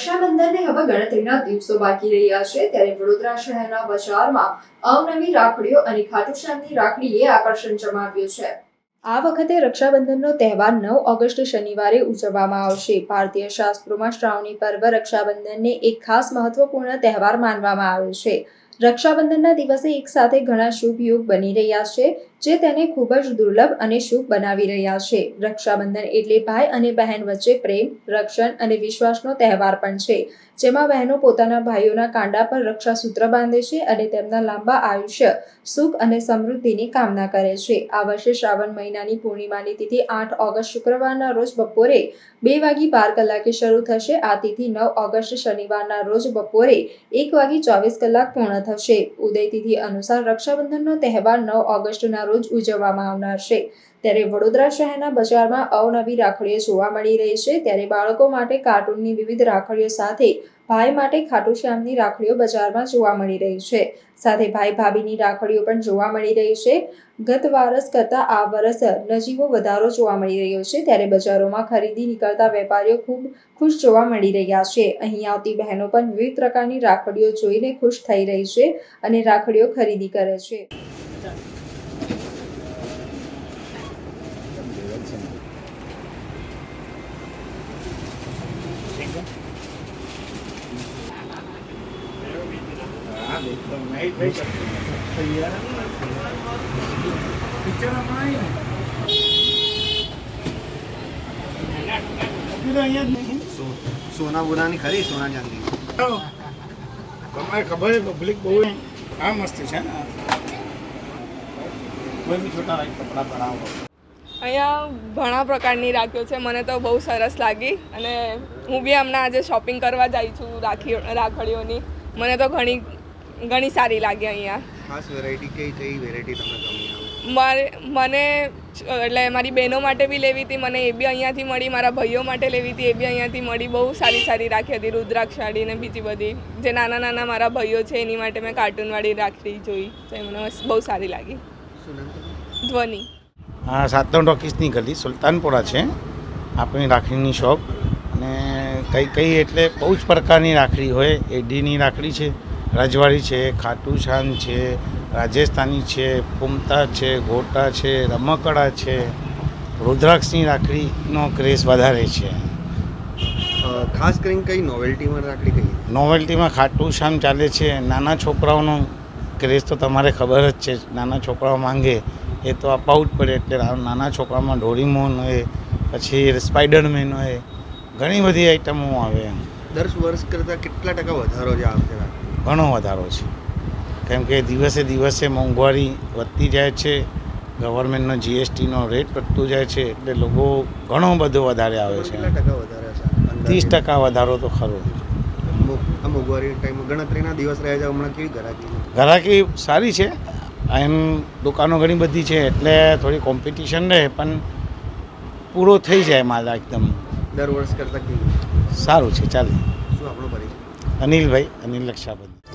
રક્ષાબંધનને હવે ગણતરીના દિવસો બાકી રહ્યા છે. ત્યારે વડોદરા શહેરના બજારમાં અવનવી રાખડીઓ અને ખાટુશ્યામની રાખડીએ આકર્ષણ જમાવ્યું છે. આ વખતે રક્ષાબંધનનો તહેવાર નવ ઓગસ્ટ શનિવારે ઉજવવામાં આવશે. ભારતીય શાસ્ત્રોમાં શ્રાવણી પર્વ રક્ષાબંધનને એક ખાસ મહત્વપૂર્ણ તહેવાર માનવામાં આવે છે. રક્ષાબંધનના દિવસે એક સાથે ઘણા શુભ યોગ બની રહ્યા છે, જે તેને ખૂબ જ દુર્લભ અને શુભ બનાવી રહ્યા છે. રક્ષાબંધન એટલે ભાઈ અને બહેન વચ્ચે પ્રેમ, રક્ષણ અને વિશ્વાસનો તહેવાર પણ છે, જેમાં બહેનો પોતાના ભાઈઓના કાંડા પર રક્ષાસૂત્ર બાંધે છે અને તેમના લાંબા આયુષ્ય, સુખ અને સમૃદ્ધિની કામના કરે છે. આ વર્ષે શ્રાવણ મહિનાની પૂર્ણિમાની તિથિ આઠ ઓગસ્ટ શુક્રવારના રોજ બપોરે બે વાગી બાર કલાકે શરૂ થશે. આ તિથિ નવ ઓગસ્ટ શનિવારના રોજ બપોરે એક વાગી ચોવીસ કલાક પૂર્ણ થશે ઉદય તિથિ અનુસાર રક્ષાબંધનનો તહેવાર નવ ઓગસ્ટના રોજ ઉજવવામાં આવનાર છે. ત્યારે વડોદરા શહેરના બજારમાં અવનવી રાખડીઓ જોવા મળી રહી છે. ત્યારે બાળકો માટે કાર્ટૂનની વિવિધ રાખડીઓ સાથે ભાઈ માટે ખાટુશ્યામની રાખડીઓ બજારમાં જોવા મળી રહી છે. સાથે ભાઈ ભાભીની રાખડીઓ પણ જોવા મળી રહી છે. ગત વારસ કરતાં આ વર્ષ નજીવો વધારો જોવા મળી રહ્યો છે. ત્યારે બજારોમાં ખરીદી નીકળતા વેપારીઓ ખૂબ ખુશ જોવા મળી રહ્યા છે. અહીં આવતી બહેનો પણ વિવિધ પ્રકારની રાખડીઓ જોઈને ખુશ થઈ રહી છે અને રાખડીઓ ખરીદી કરે છે. સોના બોનાની ખરી સોના ચાંદી. તમને ખબર છે પબ્લિક બહુ આ મસ્ત છે ને? કોઈ બી છોટા ભાઈ બનાવો અહીંયા ઘણા પ્રકારની રાખીઓ છે મને તો બહુ સરસ લાગી. અને હું બી હમણાં આજે શોપિંગ કરવા જાય છું રાખી રાખડીઓની. મને તો ઘણી ઘણી સારી લાગી અહીંયા. ખાસ વેરાયટી કઈ કઈ વેરાયટી તમને ગમી મારે મને એટલે મારી બહેનો માટે બી લેવી હતી મને એ બી અહીંયાથી મળી મારા ભાઈઓ માટે લેવી હતી એ બી અહીંયાથી મળી. બહુ સારી સારી રાખી હતી રુદ્રાક્ષાળી ને બીજી બધી. જે નાના નાના મારા ભાઈઓ છે એની માટે મેં કાર્ટૂનવાળી રાખડી જોઈ તો એ મને બહુ સારી લાગી? ધ્વનિ. હા સાતમ ટોકીસની ગલી સુલતાનપુરા છે. આપણી રાખડીની શોપ. અને કઈ કઈ એટલે બહુ જ પ્રકારની રાખડી હોય એડીની રાખડી છે. રજવાડી છે ખાટુશાન છે રાજસ્થાની છે પુમતા છે ગોટા છે રમકડા છે. રુદ્રાક્ષની રાખડીનો ક્રેઝ વધારે છે. ખાસ કરીને કઈ નોવેલ્ટીમાં રાખડી કઈ? નોવેલ્ટીમાં ખાટુશામ ચાલે છે. નાના છોકરાઓનો ક્રેઝ તો તમારે ખબર જ છે. નાના છોકરાઓ માંગે એ તો અપાવું જ પડે. એટલે નાના છોકરામાં ડોરીમોન હોય પછી સ્પાઈડરમેન હોય ઘણી બધી આઈટમો આવે એમ. દર વર્ષ કરતાં કેટલા ટકા વધારો છે આ વખતે ઘણો વધારો છે. કેમ કે દિવસે દિવસે મોંઘવારી વધતી જાય છે ગવર્મેન્ટનો જીએસટીનો રેટ વધતું જાય છે એટલે લોકો ઘણો બધો વધારે આવે છે? ત્રીસ ટકા વધારો તો ખરો. મો- મોંઘવારી ટાઈમ ગણતરીના દિવસ રહ્યા છે હમણાં કેવી ગરાકી ઘરાકી સારી છે. એમ દુકાનો ઘણી બધી છે એટલે થોડી કોમ્પિટિશન રહે પણ પૂરો થઈ જાય માલ એકદમ. દર વર્ષ કરતાં સારું છે ચાલે. શું આપણો પરિચય? અનિલભાઈ અનિલ રક્ષાબંધન